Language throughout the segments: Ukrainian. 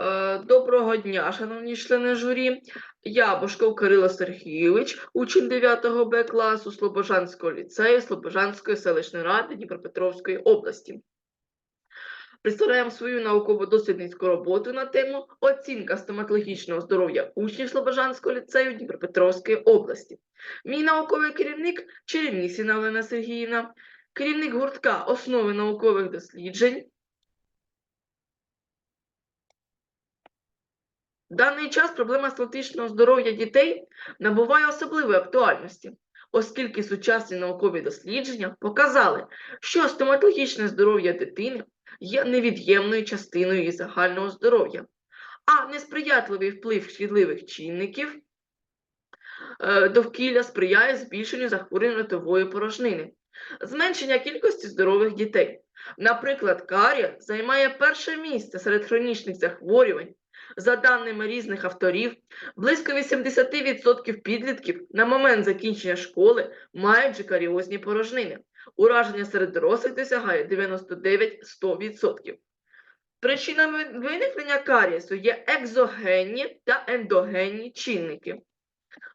Е, Доброго дня, шановні члени журі. Я Бошков Кирило Сергійович, учень 9 Б класу Слобожанського ліцею Слобожанської селищної ради Дніпропетровської області. Представляємо свою науково-дослідницьку роботу на тему оцінка стоматологічного здоров'я учнів Слобожанського ліцею Дніпропетровської області. Мій науковий керівник Черемісіна Олена Сергіївна, керівник гуртка основи наукових досліджень В даний час проблема стоматичного здоров'я дітей набуває особливої актуальності, оскільки сучасні наукові дослідження показали, що стоматологічне здоров'я дитини є невід'ємною частиною її загального здоров'я, а несприятливий вплив шкідливих чинників е, довкілля сприяє збільшенню захворювань ротової порожнини, зменшення кількості здорових дітей. Наприклад, карія займає перше місце серед хронічних захворювань. За даними різних авторів, близько 80% підлітків на момент закінчення школи мають же каріозні порожнини. Ураження серед дорослих досягає 99-100%. Причинами виникнення карієсу є екзогенні та ендогенні чинники.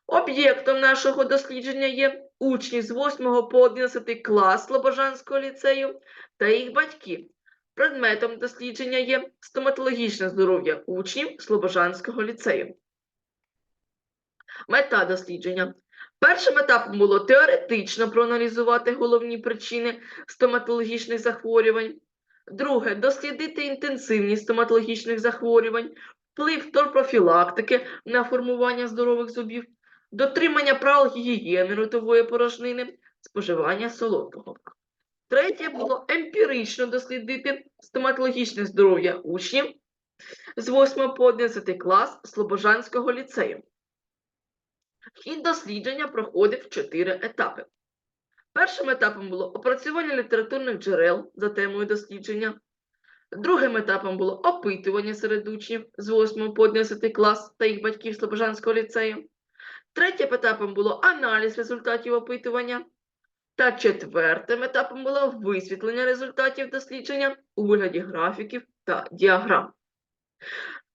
Об'єктом нашого дослідження є учні з 8 по 11 клас Слобожанського ліцею та їх батьки. Предметом дослідження є стоматологічне здоров'я учнів Слобожанського ліцею. Мета дослідження. Першим етапом було теоретично проаналізувати головні причини стоматологічних захворювань. Друге дослідити інтенсивність стоматологічних захворювань, вплив торпрофілактики на формування здорових зубів, дотримання правил гігієни ротової порожнини, споживання солодкого. Третє було емпірично дослідити стоматологічне здоров'я учнів з 8 по 11 клас Слобожанського ліцею. Хід дослідження проходив в чотири етапи. Першим етапом було опрацювання літературних джерел за темою дослідження. Другим етапом було опитування серед учнів з 8 по 11 клас та їх батьків Слобожанського ліцею. Третім етапом було аналіз результатів опитування. Та четвертим етапом було висвітлення результатів дослідження у вигляді графіків та діаграм.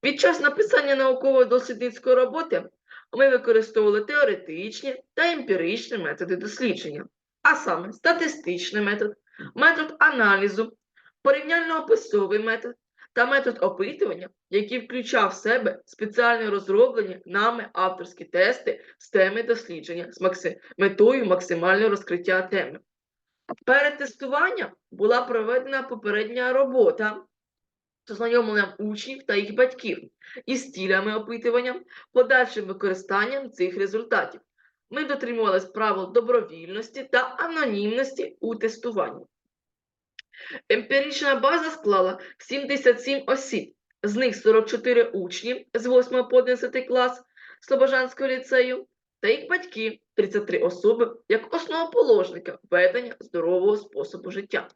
Під час написання науково-дослідницької роботи ми використовували теоретичні та емпіричні методи дослідження, а саме статистичний метод, метод аналізу, порівняльно-описовий метод та метод опитування, який включав в себе спеціально розроблені нами авторські тести з теми дослідження з метою максимального розкриття теми. Перед тестуванням була проведена попередня робота з ознайомленням учнів та їх батьків із цілями опитування, подальшим використанням цих результатів. Ми дотримувались правил добровільності та анонімності у тестуванні. Емпірична база склала 77 осіб, з них 44 учні з 8 по 11 клас Слобожанського ліцею та їх батьки 33 особи як основоположника ведення здорового способу життя.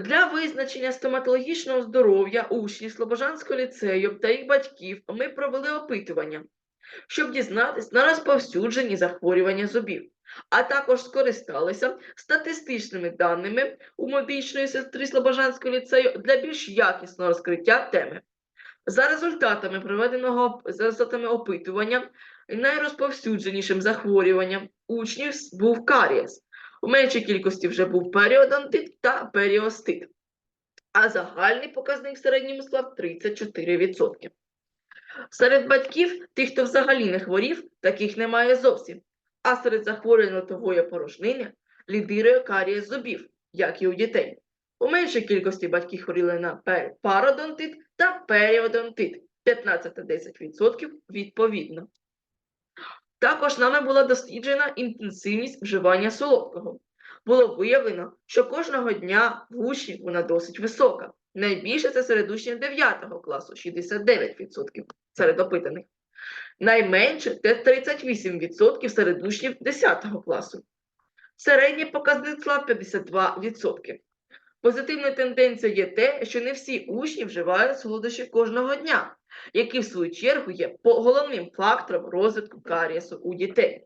Для визначення стоматологічного здоров'я учнів Слобожанського ліцею та їх батьків ми провели опитування, щоб дізнатись на розповсюджені захворювання зубів, а також скористалися статистичними даними у медичної сестри Слобожанського ліцею для більш якісного розкриття теми. За результатами проведеного за результатами опитування, найрозповсюдженішим захворюванням учнів був карієс. У меншій кількості вже був періодонтит та періостит, а загальний показник в середньому склав 34%. Серед батьків, тих, хто взагалі не хворів, таких немає зовсім. А серед захворювань ротової порожнини лідирує карієс зубів, як і у дітей. У меншій кількості батьки хворіли на пародонтит та періодонтит 15 та 10% відповідно. Також нами була досліджена інтенсивність вживання солодкого. Було виявлено, що кожного дня в учнів вона досить висока. Найбільше це серед учнів 9 класу 69% серед опитаних. Найменше це 38% серед учнів 10 класу. Середній показник склав 52%. Позитивною тенденцією є те, що не всі учні вживають солодощі кожного дня, який в свою чергу є головним фактором розвитку карієсу у дітей.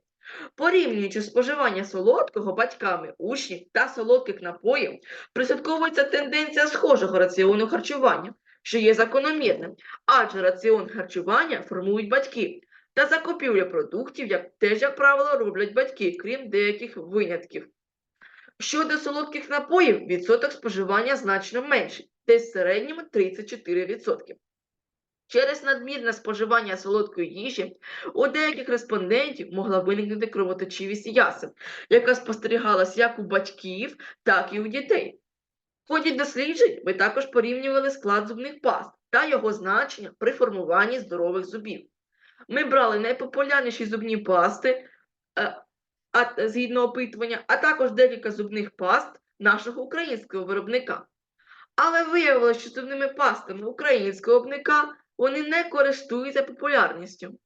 Порівнюючи споживання солодкого батьками учнів та солодких напоїв, прослідковується тенденція схожого раціону харчування, що є закономірним, адже раціон харчування формують батьки, та закупівля продуктів як, теж, як правило, роблять батьки, крім деяких винятків. Щодо солодких напоїв, відсоток споживання значно менший, десь в середньому 34%. Через надмірне споживання солодкої їжі у деяких респондентів могла виникнути кровоточивість ясен, яка спостерігалась як у батьків, так і у дітей. В ході досліджень ми також порівнювали склад зубних паст та його значення при формуванні здорових зубів. Ми брали найпопулярніші зубні пасти е, згідно опитування, а також декілька зубних паст нашого українського виробника. Але виявилося, що зубними пастами українського виробника вони не користуються популярністю.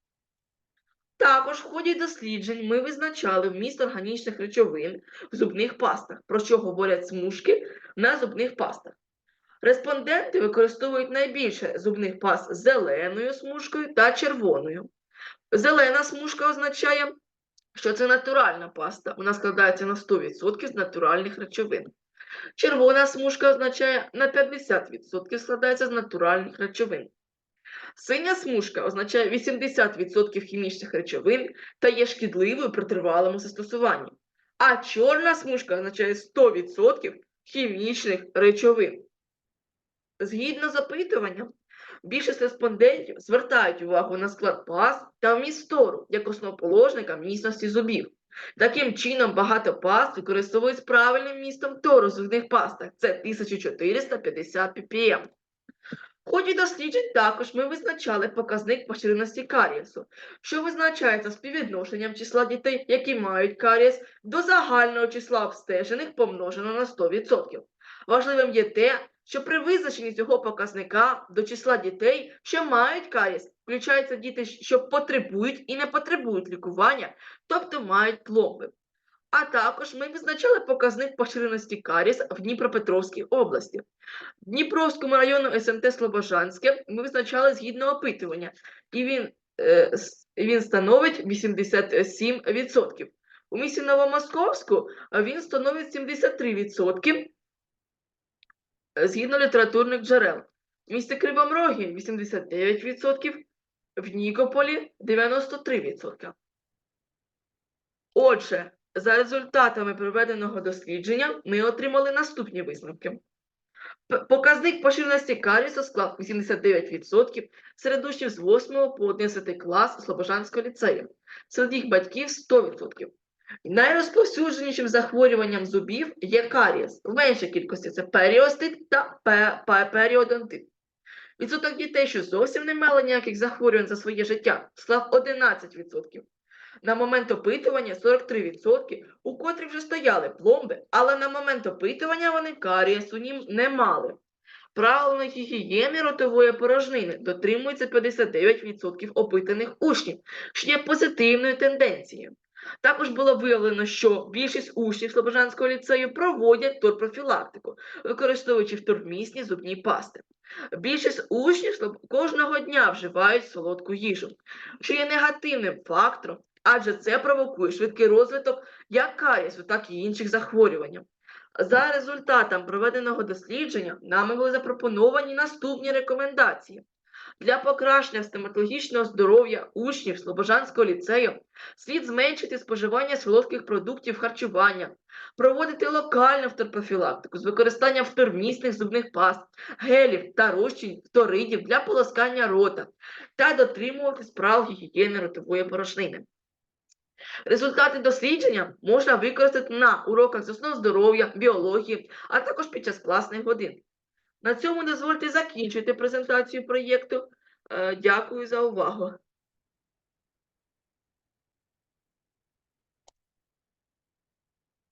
Також в ході досліджень ми визначали вміст органічних речовин в зубних пастах, про що говорять смужки на зубних пастах. Респонденти використовують найбільше зубних паст зеленою смужкою та червоною. Зелена смужка означає, що це натуральна паста, вона складається на 100% з натуральних речовин. Червона смужка означає на 50% складається з натуральних речовин. Синя смужка означає 80% хімічних речовин та є шкідливою при тривалому застосуванні. А чорна смужка означає 100% хімічних речовин. Згідно з опитуванням, більшість респондентів звертають увагу на склад паст та вміст як основоположника міцності зубів. Таким чином, багато паст використовують з правильним містом фтору в зубних пастах. Це 1450 ppm. Ході досліджень також ми визначали показник поширеності карієсу, що визначається співвідношенням числа дітей, які мають карієс, до загального числа обстежених помножено на 100%. Важливим є те, що при визначенні цього показника до числа дітей, що мають карієс, включаються діти, що потребують і не потребують лікування, тобто мають пломби. А також ми визначали показник поширеності карієс в Дніпропетровській області. В Дніпровському району СМТ Слобожанське ми визначали згідно опитування, і він, е, він становить 87%. У місті Новомосковську е, він становить 73% е, згідно літературних джерел. В місті Кривому Рогі 89%, в Нікополі 93%. Отже, за результатами проведеного дослідження ми отримали наступні висновки. Показник поширеності карісу склав 89% серед учнів з 8 по 11 клас Слобожанського ліцею, серед їх батьків 100%. Найрозповсюдженішим захворюванням зубів є карієс. В меншій кількості це періостит та пе- пе- періодонтит. Відсоток дітей, що зовсім не мали ніяких захворювань за своє життя, склав 11%. На момент опитування 43%, у котрих вже стояли пломби, але на момент опитування вони карієсу не мали. Правилами гігієни ротової порожнини дотримується 59% опитаних учнів, що є позитивною тенденцією. Також було виявлено, що більшість учнів Слобожанського ліцею проводять турпрофілактику, використовуючи втормісні зубні пасти. Більшість учнів кожного дня вживають солодку їжу, що є негативним фактором, адже це провокує швидкий розвиток як карієсу, так і інших захворювань. За результатом проведеного дослідження нами були запропоновані наступні рекомендації. Для покращення стоматологічного здоров'я учнів Слобожанського ліцею слід зменшити споживання солодких продуктів харчування, проводити локальну фторопрофілактику з використанням втормісних зубних паст, гелів та розчин фторидів для полоскання рота та дотримуватись правил гігієни ротової порошнини. Результати дослідження можна використати на уроках з основ здоров'я, біології, а також під час класних годин. На цьому дозвольте закінчити презентацію проєкту. Е, Дякую за увагу.